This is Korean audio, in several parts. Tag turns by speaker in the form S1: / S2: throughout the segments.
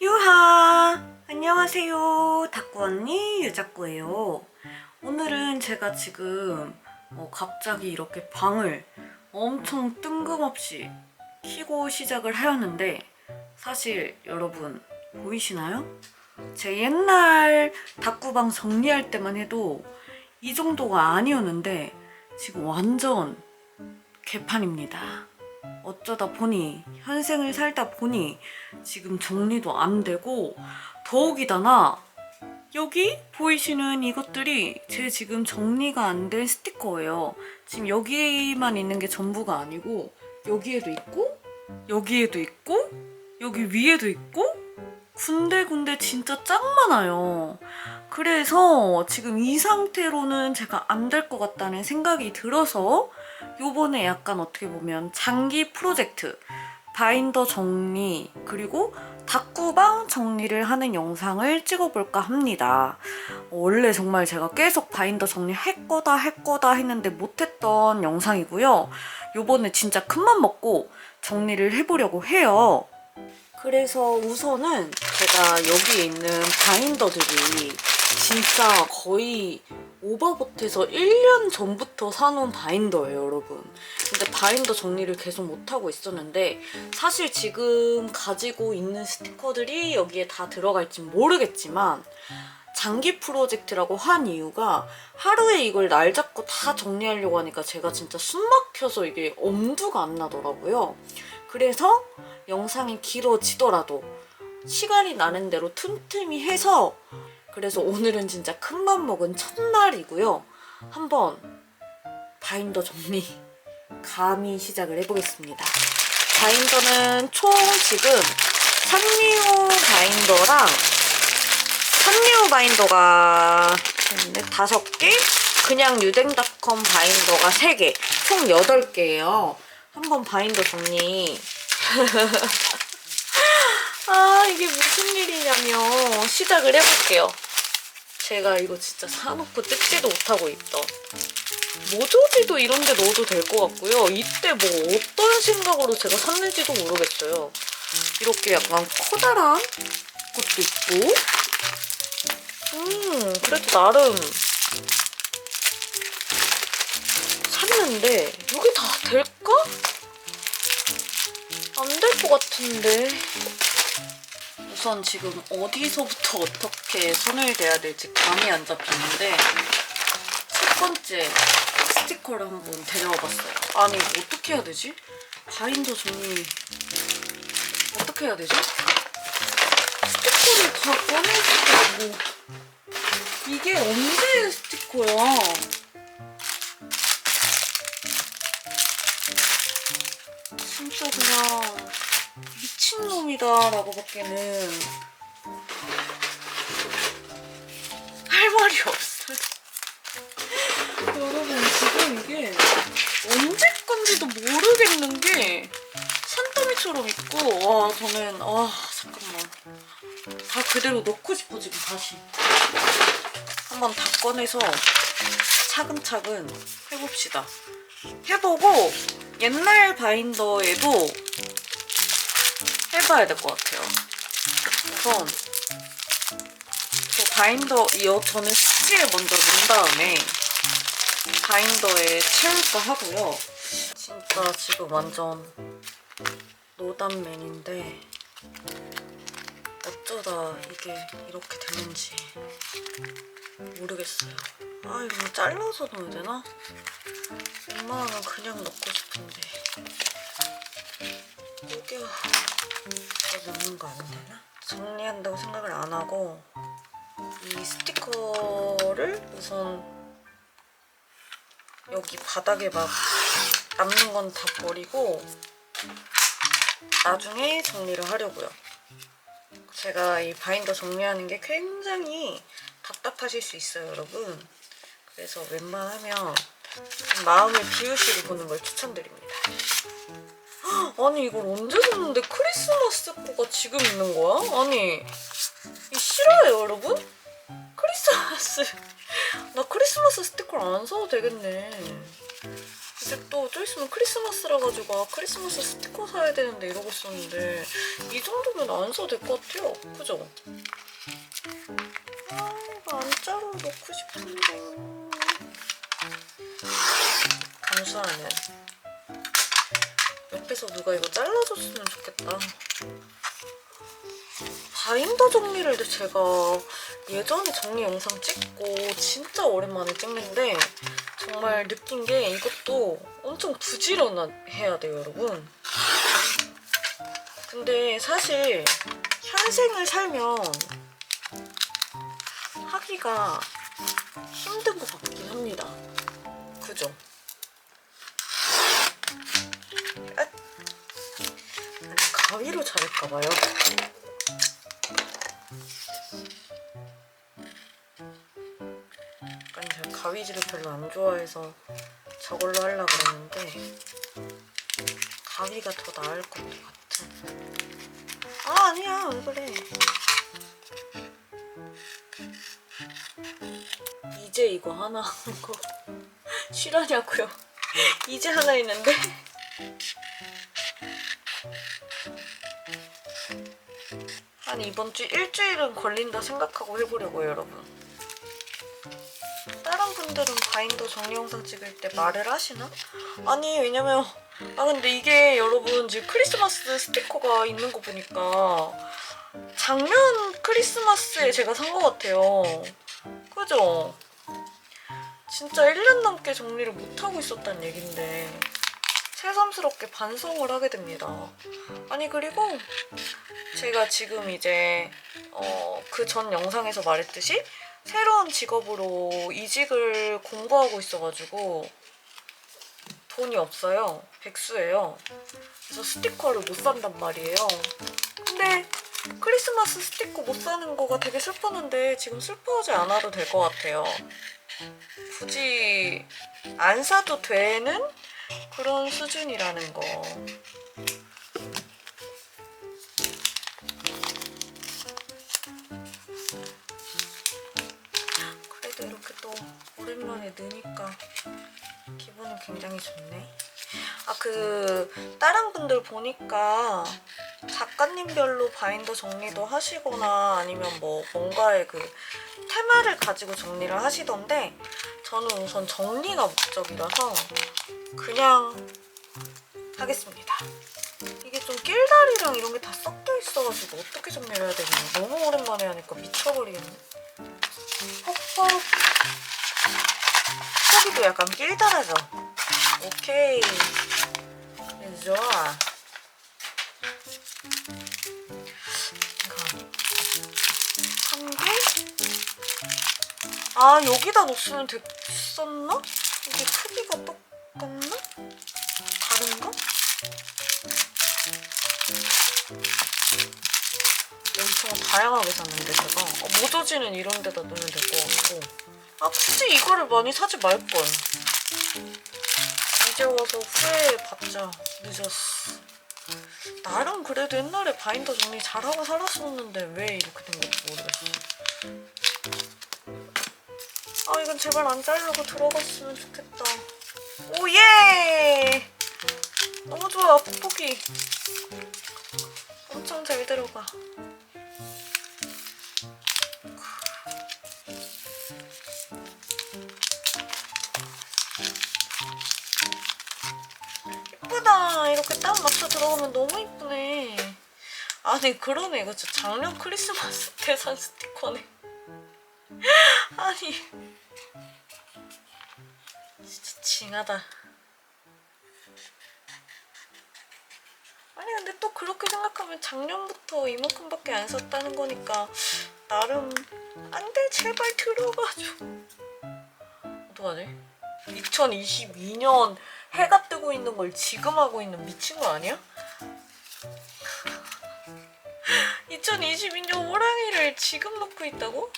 S1: 유하! 안녕하세요. 닭구 언니 유자꾸예요. 오늘은 제가 지금 어, 갑자기 이렇게 방을 엄청 뜬금없이 키고 시작을 하였는데 사실 여러분 보이시나요? 제 옛날 닭구방 정리할 때만 해도 이 정도가 아니었는데 지금 완전 개판입니다. 어쩌다 보니 현생을 살다 보니 지금 정리도 안 되고 더욱이다나 여기 보이시는 이것들이 제 지금 정리가 안 된 스티커예요. 지금 여기만 있는 게 전부가 아니고 여기에도 있고 여기에도 있고 여기 위에도 있고 군데군데 진짜 짱 많아요. 그래서 지금 이 상태로는 제가 안 될 것 같다는 생각이 들어서 요번에 약간 어떻게 보면 장기 프로젝트 바인더 정리 그리고 닭구방 정리를 하는 영상을 찍어볼까 합니다. 원래 정말 제가 계속 바인더 정리 할 거다 할 거다 했는데 못했던 영상이고요. 요번에 진짜 큰맘 먹고 정리를 해보려고 해요. 그래서 우선은 제가 여기에 있는 바인더들이 진짜 거의 오버봇해서 1년 전부터 사놓은 바인더예요, 여러분. 근데 바인더 정리를 계속 못하고 있었는데 사실 지금 가지고 있는 스티커들이 여기에 다 들어갈지 모르겠지만 장기 프로젝트라고 한 이유가 하루에 이걸 날 잡고 다 정리하려고 하니까 제가 진짜 숨 막혀서 이게 엄두가 안 나더라고요. 그래서 영상이 길어지더라도 시간이 나는 대로 틈틈이 해서 그래서 오늘은 진짜 큰맘 먹은 첫날이고요. 한번 바인더 정리 감히 시작을 해보겠습니다. 바인더는 총 지금 산리오 바인더랑 산리오 바인더가 네, 다섯 개, 그냥 유댕닷컴 바인더가 세 개, 총 여덟 개예요. 한번 바인더 정리. 아 이게 무슨 일이냐면 시작을 해볼게요. 제가 이거 진짜 사놓고 뜯지도 못하고 있던 모조지도 이런 데 넣어도 될 것 같고요. 이때 뭐 어떤 생각으로 제가 샀는지도 모르겠어요. 이렇게 약간 커다란 것도 있고 음 그래도 나름 샀는데 이게 다 될까? 안 될 것 같은데 우선 지금 어디서부터 어떻게 손을 대야 될지 감이 안 잡히는데 첫 번째 스티커를 한번 데려와 봤어요. 아니 어떻게 해야 되지? 바인더 정리 어떻게 해야 되지? 스티커를 다 꺼내서 뭐 이게 언제 스티커야? 진짜 그냥 미친놈이다라고 밖에는 할 말이 없어요. 여러분 지금 이게 언제 건지도 모르겠는 게 산더미처럼 있고 와 저는 아 잠깐만. 다 그대로 넣고 싶어 지금 다시. 한번 다 꺼내서 차근차근 해봅시다. 해보고 옛날 바인더에도 해봐야 될 것 같아요 우선 저 바인더 이 저는 수지에 먼저 넣은 다음에 바인더에 채울까 하고요. 진짜 지금 완전 노단맨인데 어쩌다 이게 이렇게 되는지 모르겠어요. 아 이거 잘라서 넣어야 되나? 웬만하면 그냥 넣고 싶은데 이게 넣는 거 안 되나? 정리한다고 생각을 안 하고 이 스티커를 우선 여기 바닥에 막 남는 건 다 버리고 나중에 정리를 하려고요. 제가 이 바인더 정리하는 게 굉장히 답답하실 수 있어요, 여러분. 그래서 웬만하면 좀 마음을 비우시고 보는 걸 추천드립니다. 헉, 아니 이걸 언제 샀는데 크리스마스 거가 지금 있는 거야? 아니 이 싫어요, 여러분? 크리스마스 나 크리스마스 스티커를 안 사도 되겠네 근데 또좀 있으면 크리스마스라 가지고 아, 크리스마스 스티커 사야 되는데 이러고 있었는데 이 정도면 안 써도 될 것 같아요. 그죠? 아 이거 안자로 넣고 싶은데 감사하네. 옆에서 누가 이거 잘라줬으면 좋겠다. 바인더 정리를 제가 예전에 정리 영상 찍고 진짜 오랜만에 찍는데 정말 느낀 게 이것도 엄청 부지런해야 돼요, 여러분. 근데 사실 현생을 살면 하기가 힘든 것 같긴 합니다. 그죠? 자를까봐요. 약간 제가 가위질을 별로 안 좋아해서 저걸로 하려고 그랬는데 가위가 더 나을 것 같아. 아 아니야 왜 그래. 이제 이거 하나 하는 거 싫어하냐고요. 이제 하나 있는데. 한 이번 주 일주일은 걸린다 생각하고 해보려고요, 여러분. 다른 분들은 바인더 정리 영상 찍을 때 말을 하시나? 아니, 왜냐면 아 근데 이게 여러분 지금 크리스마스 스티커가 있는 거 보니까 작년 크리스마스에 제가 산것 같아요. 그죠? 진짜 1년 넘게 정리를 못하고 있었단 얘긴데 새삼스럽게 반성을 하게 됩니다. 아니 그리고 제가 지금 이제 어, 그 전 영상에서 말했듯이 새로운 직업으로 이직을 공부하고 있어가지고 돈이 없어요. 백수예요. 그래서 스티커를 못 산단 말이에요. 근데 크리스마스 스티커 못 사는 거가 되게 슬펐는데 지금 슬퍼하지 않아도 될 것 같아요. 굳이 안 사도 되는 그런 수준이라는 거. 그래도 이렇게 또 오랜만에 느니까 기분은 굉장히 좋네. 아, 그, 다른 분들 보니까 작가님별로 바인더 정리도 하시거나 아니면 뭐 뭔가의 그 테마를 가지고 정리를 하시던데 저는 우선 정리가 목적이라서 그냥 하겠습니다. 이게 좀 낄다리랑 이런 게 다 섞여 있어가지고 어떻게 정리를 해야 되냐. 너무 오랜만에 하니까 미쳐버리겠네. 퍽퍽. 여기도 약간 낄다라죠? 오케이. 네, 좋아. 한 개? 아, 여기다 넣었으면 됐었나? 이게 크기가 똑같나? 다른가? 엄청 다양하게 샀는데 제가 어, 모조지는 이런 데다 넣으면 될 것 같고 아 굳이 이거를 많이 사지 말걸 이제 와서 후회해봤자. 늦었어. 나름 그래도 옛날에 바인더 정리 잘하고 살았었는데 왜 이렇게 된 건지 모르겠어. 아 이건 제발 안 자르고 들어갔으면 좋겠다. 오예! 너무 좋아 뽁뽁이. 엄청 잘 들어가 예쁘다. 이렇게 딱 맞춰 들어가면 너무 이쁘네. 아니 그러네. 이거 진짜 작년 크리스마스 때 산 스티커네. 아니. 진짜 징하다. 아니 근데 또 그렇게 생각하면 작년부터 이만큼밖에 안 썼다는 거니까 나름 안돼. 제발 들어가줘. 어떡하지? 2022년 해가 뜨고 있는 걸 지금 하고 있는 미친 거 아니야? 2022년 호랑이를 지금 놓고 있다고?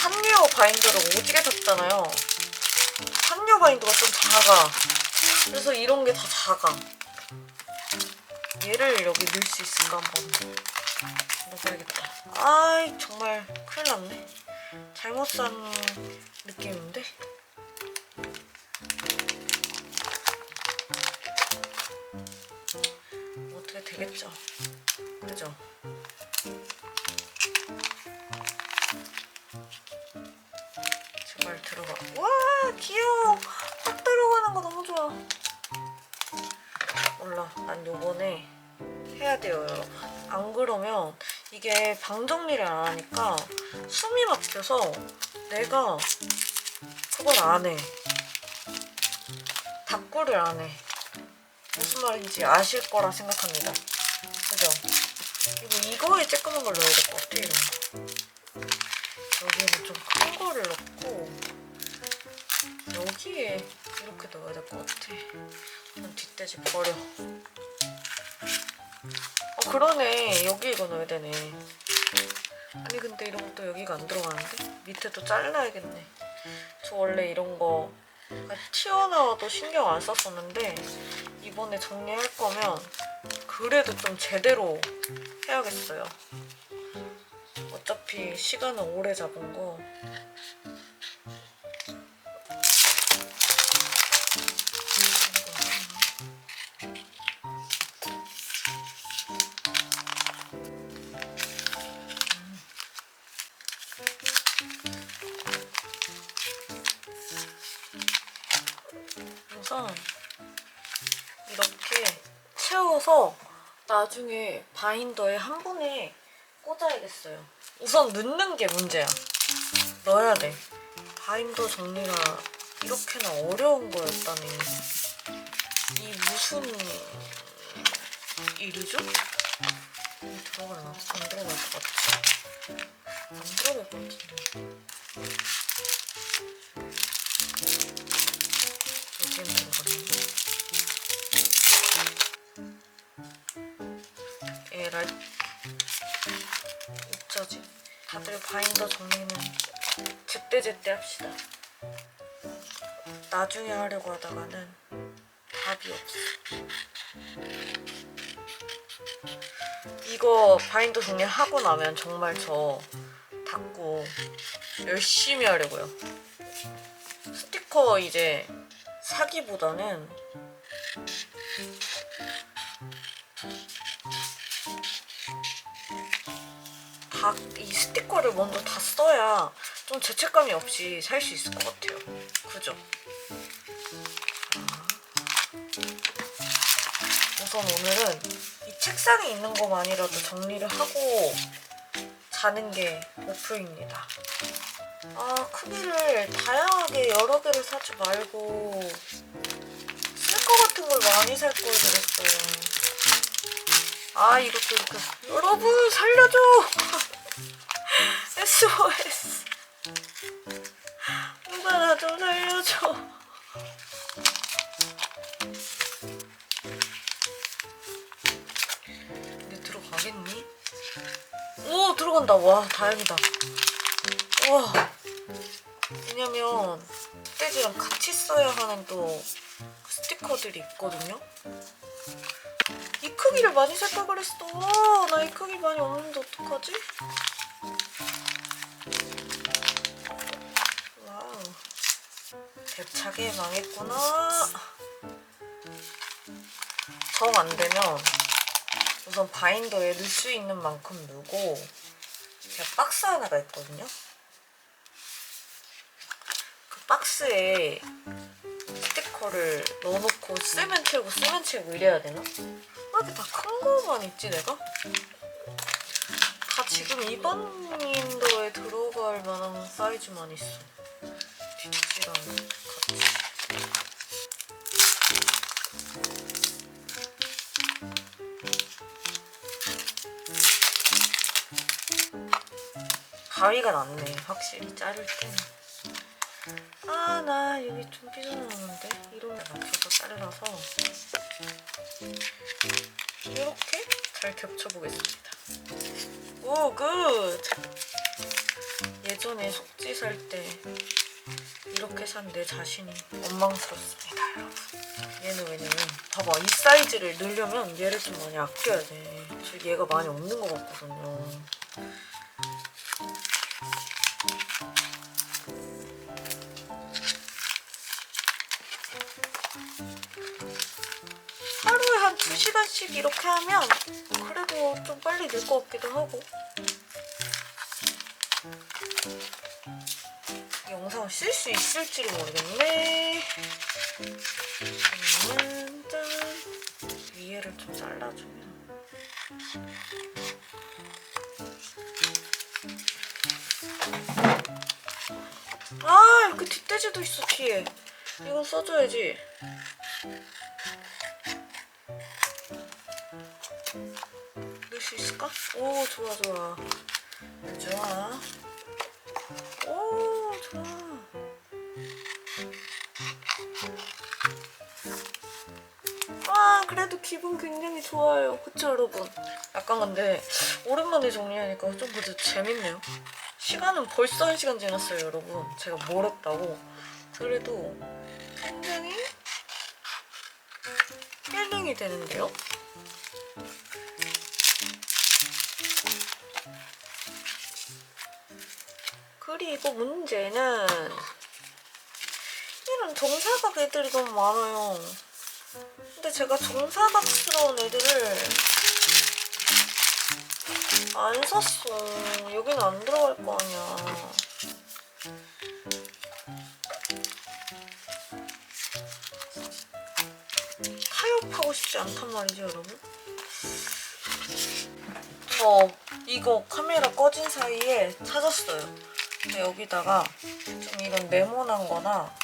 S1: 한류어 바인더를 오지게 샀잖아요. 한류 바인더가 좀 작아. 그래서 이런 게 다 작아. 얘를 여기 넣을 수 있을까 한번 넣어봐야겠다. 아이 정말 큰일 났네. 잘못 산 느낌인데? 되겠죠. 그죠? 제발 들어가. 와 귀여워. 딱 들어가는 거 너무 좋아. 몰라. 난 요번에 해야 돼요, 여러분. 안 그러면 이게 방 정리를 안 하니까 숨이 막혀서 내가 그걸 안 해. 닦구를 안 해. 무슨 말인지 아실 거라 생각합니다. 그죠? 그리고 이거에 쬐끄만 걸 넣어야 될 것 같아, 이런 거. 여기에는 좀 큰 거를 넣고 여기에 이렇게 넣어야 될 것 같아. 난 뒷돼지 버려. 어 그러네. 여기 이거 넣어야 되네. 아니 근데 이런 것도 여기가 안 들어가는데? 밑에도 잘라야겠네. 저 원래 이런 거 튀어나와도 신경 안 썼었는데 이번에 정리할 거면 그래도 좀 제대로 해야겠어요. 어차피 시간은 오래 잡은 거. 채워서 나중에 바인더에 한 번에 꽂아야겠어요. 우선 넣는 게 문제야. 넣어야 돼. 바인더 정리가 이렇게나 어려운 거였다니. 이 무슨 일이죠? 이 들어갈라? 안 들어갈 것 같지? 안 들어갈 것 같은데. 바인더 정리는 제때제때 합시다. 나중에 하려고 하다가는 답이 없어. 이거 바인더 정리하고 나면 정말 저 닫고 열심히 하려고요. 스티커 이제 사기보다는 다 이 스티커를 먼저 다 써야 좀 죄책감이 없이 살 수 있을 것 같아요. 그죠? 아. 우선 오늘은 이 책상에 있는 것만이라도 정리를 하고 자는 게 목표입니다. 아 크기를 다양하게 여러 개를 사지 말고 쓸 것 같은 걸 많이 살 걸 그랬어요. 아 이것도 이렇게 여러분 살려줘 와 다행이다 와 왜냐면 흑돼지랑 같이 써야 하는 또 스티커들이 있거든요 이 크기를 많이 살까 그랬어. 나 이 크기 많이 없는데 어떡하지? 와우. 대차게 망했구나. 정 안 되면 우선 바인더에 넣을 수 있는 만큼 넣고 제가 박스 하나가 있거든요. 그 박스에 스티커를 넣어놓고 쓰면 채우고 쓰면 채우고 이래야 되나? 왜 이렇게 다 큰 거만 있지 내가? 다 지금 이번 인도에 들어갈 만한 사이즈만 있어 뒷지랑 같이 가위가 낫네 확실히 자를 때는 아 나 여기 좀 삐져나오는데 이런 데 맞춰서 자르라서 이렇게 잘 겹쳐보겠습니다. 오, 굿! 예전에 속지 살 때 이렇게 산 내 자신이 원망스럽습니다, 여러분. 얘는 왜냐면 봐봐, 이 사이즈를 넣으려면 얘를 좀 많이 아껴야 돼. 저 얘가 많이 없는 것 같거든요. 하루에 한 2시간 시간씩 이렇게 하면 그래도 좀 빨리 늘 것 같기도 하고. 영상을 쓸 수 있을지를 모르겠네. 그러면 짠 위에를 좀 잘라주면. 아 이렇게 뒷돼지도 있어 뒤에 써줘야지. 넣을 수 있을까? 오 좋아 좋아. 좋아. 오 좋아. 아 그래도 기분 굉장히 좋아요 그쵸 여러분. 약간 근데 오랜만에 정리하니까 좀 그래도 재밌네요. 시간은 벌써 한 시간 지났어요 여러분. 제가 뭘 했다고. 그래도 힐링이 되는데요 그리고 문제는 이런 정사각 애들이 너무 많아요. 근데 제가 정사각스러운 애들을 안 샀어. 여기는 안 들어갈 거 아니야. 싶지 않단 말이죠, 여러분. 저 이거 카메라 꺼진 사이에 찾았어요. 근데 여기다가 좀 이런 네모난 거나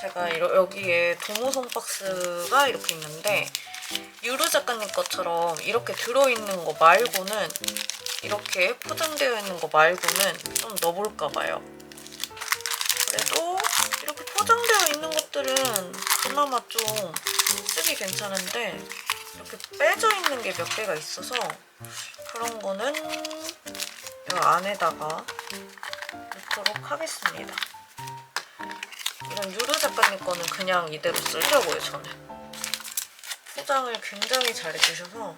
S1: 제가 이러, 여기에 도무송 박스가 이렇게 있는데 유루 작가님 것처럼 이렇게 들어있는 거 말고는 이렇게 포장되어 있는 거 말고는 좀 넣어볼까 봐요. 그래도 이렇게 포장되어 있는 것들은 그나마 좀 쓰기 괜찮은데 이렇게 빼져 있는 게 몇 개가 있어서 그런 거는 이 안에다가 넣도록 하겠습니다. 이런 유루 작가님 거는 그냥 이대로 쓰려고요, 저는. 포장을 굉장히 잘 해주셔서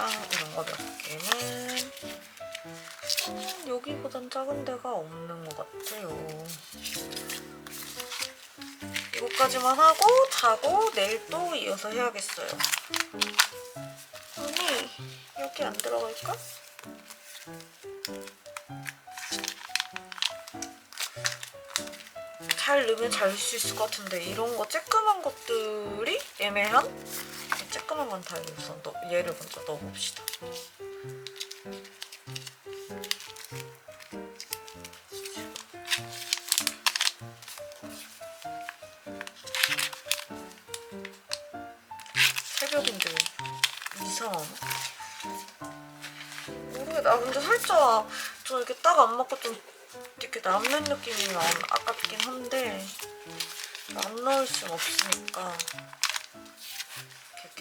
S1: 가루는 이랑 이런 거 몇 개는 음, 여기보단 작은 데가 없는 것 같아요. 이거까지만 하고 자고 내일 또 이어서 해야겠어요. 아니 여기 안 들어갈까? 잘 넣으면 잘 수 있을 것 같은데 이런 거 쬐끄만 것들이 애매한? 건다 우선 넣, 얘를 먼저 넣어봅시다. 새벽인데 이상하나? 모르겠다. 아, 근데 살짝 좀 이렇게 딱 안 맞고 좀 이렇게 남는 느낌이 나 아깝긴 한데 안 넣을 순 없으니까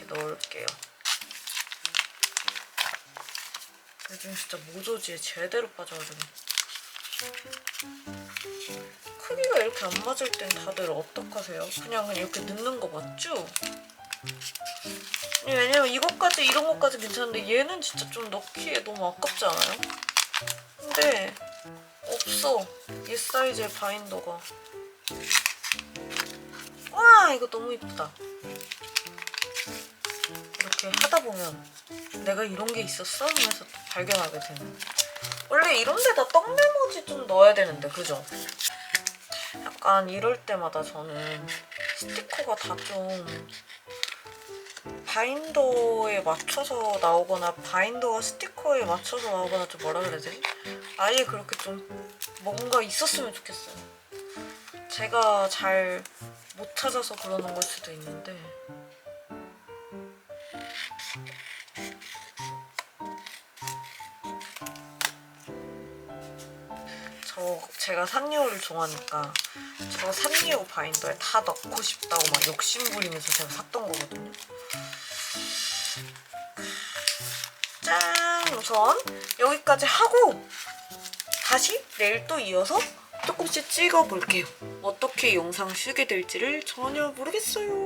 S1: 넣을게요. 요즘 진짜 모조지에 제대로 빠져가지고 크기가 이렇게 안 맞을 땐 다들 어떡하세요? 그냥 이렇게 넣는 거 맞죠? 왜냐면 이것까지 이런 것까지 괜찮은데 얘는 진짜 좀 넣기에 너무 아깝지 않아요? 근데 없어 얘 사이즈의 바인더가 와 이거 너무 이쁘다 하다 보면 내가 이런 게 있었어? 하면서 또 발견하게 되는 원래 이런 데다 떡 메모지 좀 넣어야 되는데 그죠? 약간 이럴 때마다 저는 스티커가 다 좀 바인더에 맞춰서 나오거나 바인더와 스티커에 맞춰서 나오거나 좀 뭐라 그래야 되지? 아예 그렇게 좀 뭔가 있었으면 좋겠어요. 제가 잘 못 찾아서 그러는 걸 수도 있는데 제가 산리오를 좋아하니까 저 산리오 바인더에 다 넣고 싶다고 막 욕심 부리면서 제가 샀던 거거든요. 짠! 우선 여기까지 하고 다시 내일 또 이어서 조금씩 찍어볼게요. 어떻게 영상 쓰게 될지를 전혀 모르겠어요.